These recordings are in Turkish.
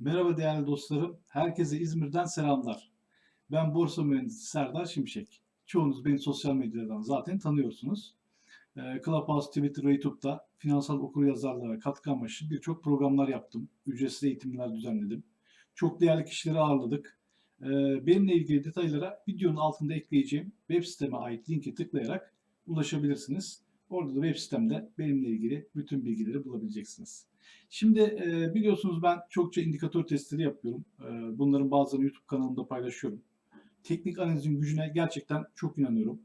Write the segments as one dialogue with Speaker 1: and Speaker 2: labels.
Speaker 1: Merhaba değerli dostlarım. Herkese İzmir'den selamlar. Ben borsa mühendisi Serdar Şimşek. Çoğunuz beni sosyal medyadan zaten tanıyorsunuz. Ee, Clubhouse, Twitter ve YouTube'da finansal okuryazarlara katkı amaçlı birçok programlar yaptım. Ücretsiz eğitimler düzenledim. Çok değerli kişileri ağırladık. Ee, Benimle ilgili detaylara videonun altında ekleyeceğim web siteme ait linki tıklayarak ulaşabilirsiniz. Orada da web sitemde benimle ilgili bütün bilgileri bulabileceksiniz. Şimdi e, biliyorsunuz ben çokça indikatör testleri yapıyorum. E, bunların bazılarını YouTube kanalımda paylaşıyorum. Teknik analizin gücüne gerçekten çok inanıyorum.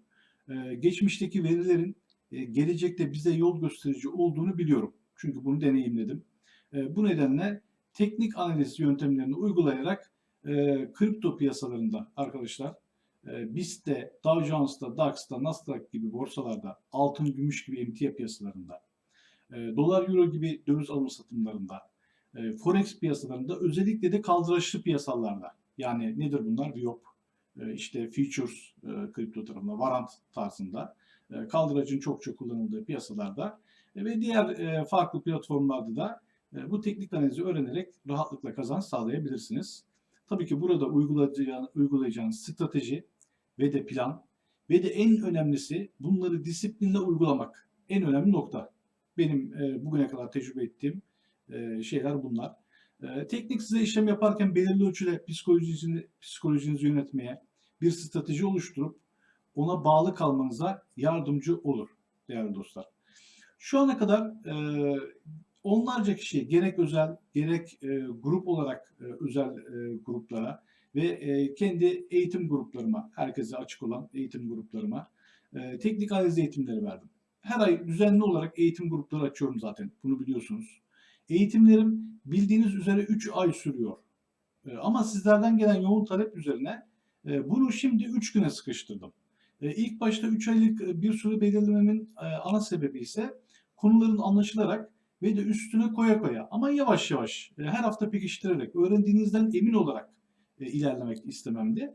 Speaker 1: E, geçmişteki verilerin gelecekte bize yol gösterici olduğunu biliyorum. Çünkü bunu deneyimledim. Bu nedenle teknik analiz yöntemlerini uygulayarak kripto piyasalarında arkadaşlar BIST'te, Dow Jones'ta, DAX'ta, Nasdaq gibi borsalarda, altın, gümüş gibi emtia piyasalarında, e, dolar euro gibi döviz alım satımlarında, e, forex piyasalarında özellikle de kaldıraçlı piyasalarda yani nedir bunlar? Viyop, e, işte futures kripto tarafında, warrant tarzında kaldıracın çok çok kullanıldığı piyasalarda ve diğer farklı platformlarda da bu teknik analizi öğrenerek rahatlıkla kazanç sağlayabilirsiniz. Tabii ki burada uygulayacağınız, uygulayacağınız strateji ve de plan ve de en önemlisi bunları disiplinle uygulamak. En önemli nokta benim e, bugüne kadar tecrübe ettiğim e, şeyler bunlar. E, teknik size işlem yaparken belirli ölçüde psikolojinizi, psikolojinizi yönetmeye bir strateji oluşturup ona bağlı kalmanıza yardımcı olur değerli dostlar. Şu ana kadar e, onlarca kişi gerek özel gerek e, grup olarak e, özel e, gruplara ve e, kendi eğitim gruplarıma, herkese açık olan eğitim gruplarıma e, teknik analiz eğitimleri verdim her ay düzenli olarak eğitim grupları açıyorum zaten. Bunu biliyorsunuz. Eğitimlerim bildiğiniz üzere 3 ay sürüyor. E, ama sizlerden gelen yoğun talep üzerine e, bunu şimdi 3 güne sıkıştırdım. E, ilk başta 3 aylık bir süre belirlememin ana sebebi ise konuların anlaşılarak ve de üstüne koya koya ama yavaş yavaş her hafta pekiştirerek öğrendiğinizden emin olarak ilerlemek istememdi.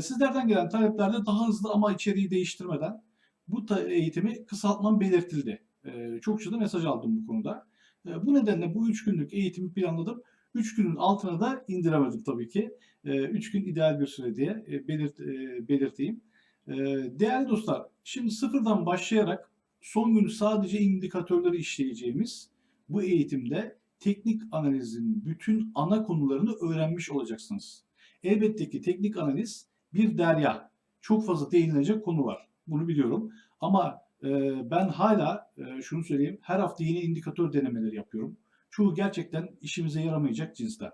Speaker 1: Sizlerden gelen taleplerde daha hızlı ama içeriği değiştirmeden bu eğitimi kısaltmam belirtildi. E, çokça da mesaj aldım bu konuda. E, bu nedenle bu 3 günlük eğitimi planladım. 3 günün altına da indiremedim tabii ki. 3 e, gün ideal bir süre diye e, belirt, e, belirteyim. E, değerli dostlar, şimdi sıfırdan başlayarak son günü sadece indikatörleri işleyeceğimiz bu eğitimde teknik analizin bütün ana konularını öğrenmiş olacaksınız. Elbette ki teknik analiz bir derya. Çok fazla değinilecek konu var. Bunu biliyorum. Ama e, ben hala e, şunu söyleyeyim. Her hafta yeni indikatör denemeleri yapıyorum. Çoğu gerçekten işimize yaramayacak cinsten.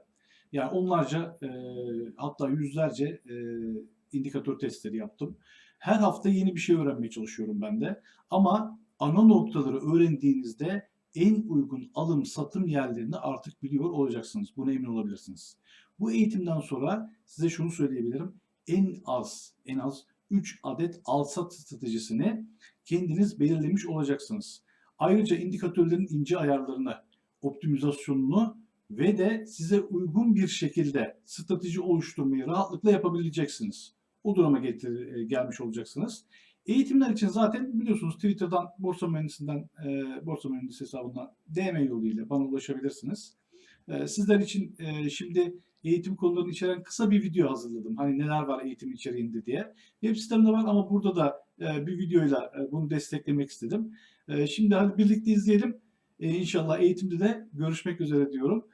Speaker 1: Yani onlarca e, hatta yüzlerce e, indikatör testleri yaptım. Her hafta yeni bir şey öğrenmeye çalışıyorum ben de. Ama ana noktaları öğrendiğinizde en uygun alım satım yerlerini artık biliyor olacaksınız. Buna emin olabilirsiniz. Bu eğitimden sonra size şunu söyleyebilirim. En az en az 3 adet al-sat stratejisini kendiniz belirlemiş olacaksınız. Ayrıca indikatörlerin ince ayarlarını, optimizasyonunu ve de size uygun bir şekilde strateji oluşturmayı rahatlıkla yapabileceksiniz. O duruma getir, e, gelmiş olacaksınız. Eğitimler için zaten biliyorsunuz Twitter'dan Borsa Mühendisinden, e, Borsa Mühendisi hesabından DM yoluyla bana ulaşabilirsiniz. E, sizler için e, şimdi eğitim konularını içeren kısa bir video hazırladım. Hani neler var eğitim içeriğinde diye. Web sitemde var ama burada da e, bir videoyla e, bunu desteklemek istedim. E, şimdi hadi birlikte izleyelim. E, inşallah eğitimde de görüşmek üzere diyorum.